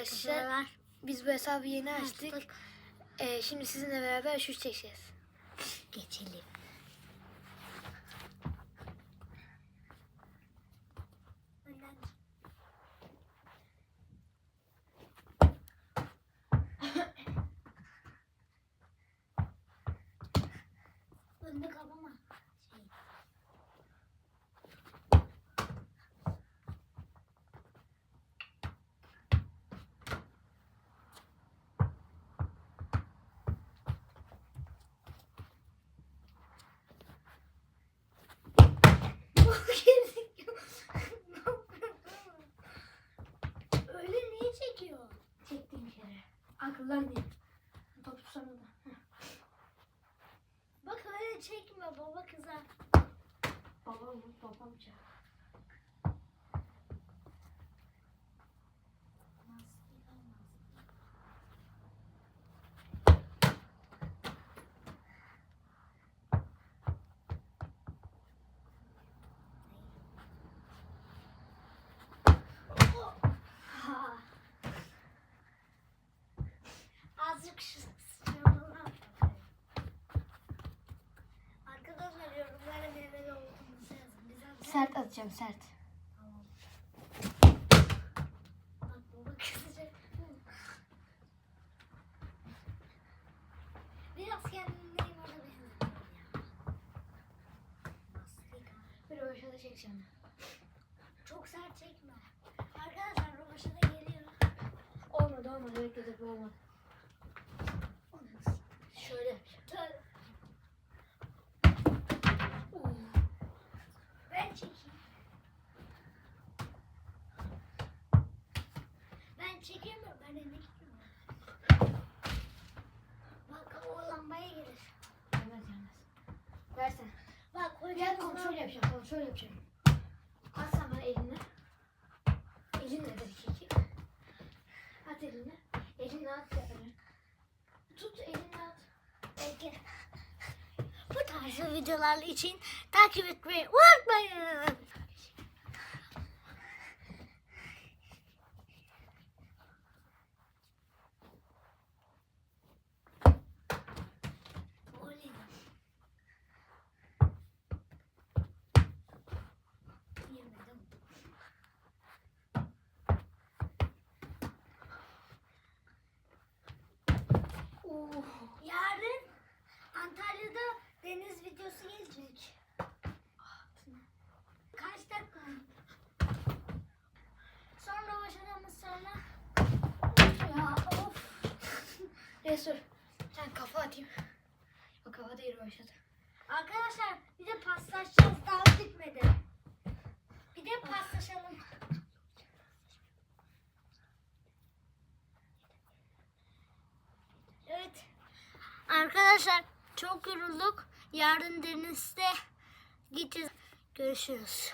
Arkadaşlar biz bu hesabı yeni açtık. Açtık. Ee, şimdi sizinle beraber şut çekeceğiz. Geçelim. Önde Akıllar değil. Top tutsana da. Bak öyle çekme baba kızar. Sert atacağım sert. Biraz. Bir röveşata çekeceğim. Çok sert çekme. Arkadaşlar robaşa da geliyor. Olmadı olmadı. Bekledik bu olmadı. Şöyle yapacağım. Tövbe. Ben çekeyim. Çekemiyorum. Ben elini tutuyorum. Bak o lambaya gelir. Gelmez gelmez. Versen. Bak Gel hocam kontrol yapacağım. Kontrol yapacağım. At sen bana elini. Elinle de çekeyim. At elini. At. yani. Tut elinle at. Bu tarz videolar için takip etmeyi unutmayın. Oo. Yarın Antalya'da deniz videosu gelecek. Kaç dakika? Sonra başladığımız sonra Ya of. Neyse dur. Sen kafa atayım. O kafa değil röveşata. arkadaşlar bir de paslaşacağız daha bitmedi. Bir de paslaşalım. Arkadaşlar çok yorulduk. Yarın denizde gideceğiz. Görüşürüz.